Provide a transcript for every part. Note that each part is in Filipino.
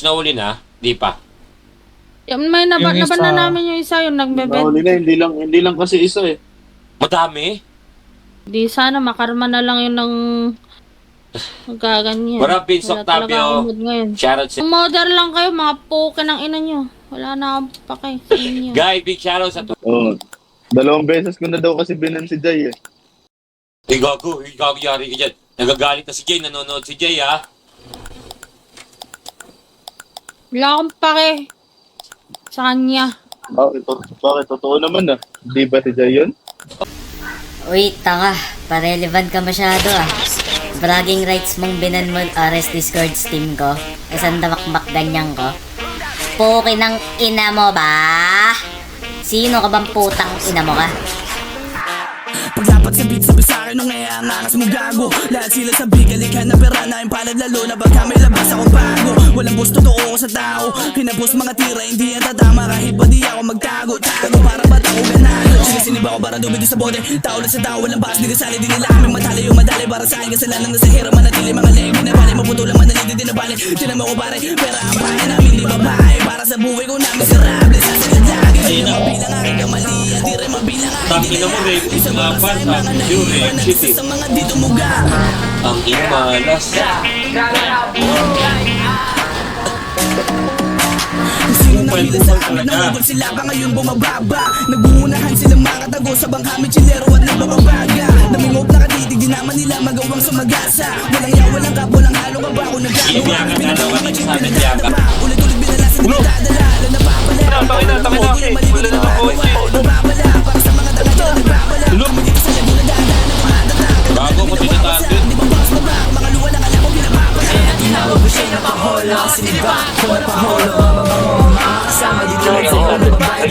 Nahuli na? Di pa. Yung may naba, Yung naban na isa- namin yung isa, yung nagbebed. Nahuli na, hindi lang, hindi lang kasi isa eh. Madami. Di sana makarma na lang yun ng gaganyan. Wala, Vince Wala talaga Octavio. akong mood ngayon. Shoutout sa... Modern lang kayo, mga puke ng ina nyo. Wala na akong pake sa inyo. Guy, big shoutout sa... Oo. Dalawang beses ko na daw kasi binan si Jay eh. Eh, gago. Eh, gago yari ka dyan. Nagagalit na si Jay. Nanonood si Jay, ha? Wala akong pake sa kanya. Bakit, to- bakit totoo naman ah. Di ba si Jay yun? Uy, tanga. Pa-relevant ka masyado ah. Bragging rights mong binan mo RS Discord Steam ko. Isang damakmak ganyan ko. Puki ng ina mo ba? Sino ka bang putang ina mo ka? Paglapat sa beat, sabi sa'kin nung ngayangangas mo gago Lahat sila sabi, galikan na pera na yung palad lalo na baka may labas ako bago Walang boss, totoo ko sa tao Kinapos mga tira, hindi yan tatama Kahit ba di ako magtago Tago para ba't ako ganado Sinisinib ako para dumidi sa bote Tao lang sa tao, walang bakas, di kasali Di nila aming matali yung madali Para sa akin kasalanan na sa hero Manatili mga lego na bali Maputulang manali, di na bali Tinan mo ko pare, pera ang bahay namin Di babae, para sa buhay ko na miserable Sa sila lagi, di na mabilang aking kamali At di rin mabilang aking mo, Ray. Mga bata. Shit eh. sa mga dito muga Ang imalas. Bukal, nakita sa amin talaga. Nangugol sila pa ngayon bumababa. Naguunahan silang makatago Sa bangkami chilero at nagbababaga Namingop na katitig Di naman nila magawang sumagasa. Walang yaw, walang kap, walang halong kaba Kung nagagawa amin, biyakan. Ulit-ulit binalasan Di magdadala Alam na papala Tangina, tangina, Hindi Siniba ko na paholo Makakasama dito sa iyo na babae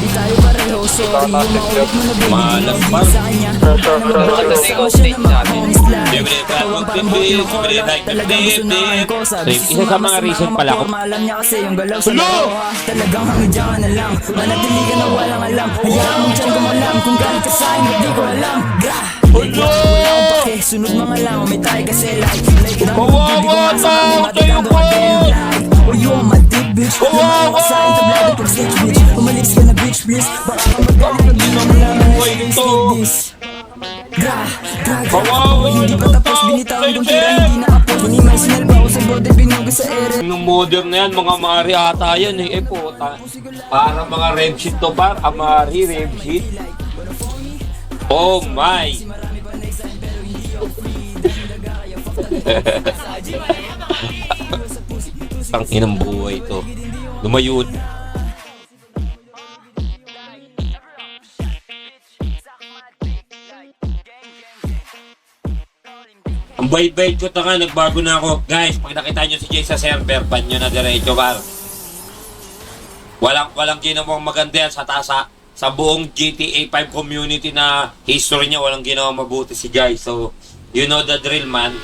Di tayo pareho Sorry yung maulit mo na baby Malas Di pa. sa kanya Nakakasama siya na Bibili ka Tawang ng parang Talagang na kain ko Isa si sa mga sa reason ko- Alam niya kasi yung galaw sa laro Talagang hangidyan ka na lang Manatili ka na walang alam Hayaan mo dyan gumalam Kung galit ka sa'kin Hindi ko alam Grah Wala Sunod mga lang May tayo kasi like Like it Kawawa Hindi ko masama please Baka ka magalit Pag di mo malaman buhay Face ito. Gra, gra, gra Hindi pa tapos kong Felipe. tira Hindi na apos Minimay sinal pa ako sa bote Binuga sa ere Yung modern na yan, mga mari ata yan eh. Eh para mga rev sheet to ba? Amari, rev sheet. Oh my! Ang inang buhay ito. Lumayo. Ang bait-bait ko taka, nagbago na ako. Guys, pag nakita nyo si Jay sa server, ban nyo na diretso par. Walang, walang ginawang maganda yan sa tasa. Sa buong GTA 5 community na history niya, walang ginawang mabuti si Jay. So, you know the drill man.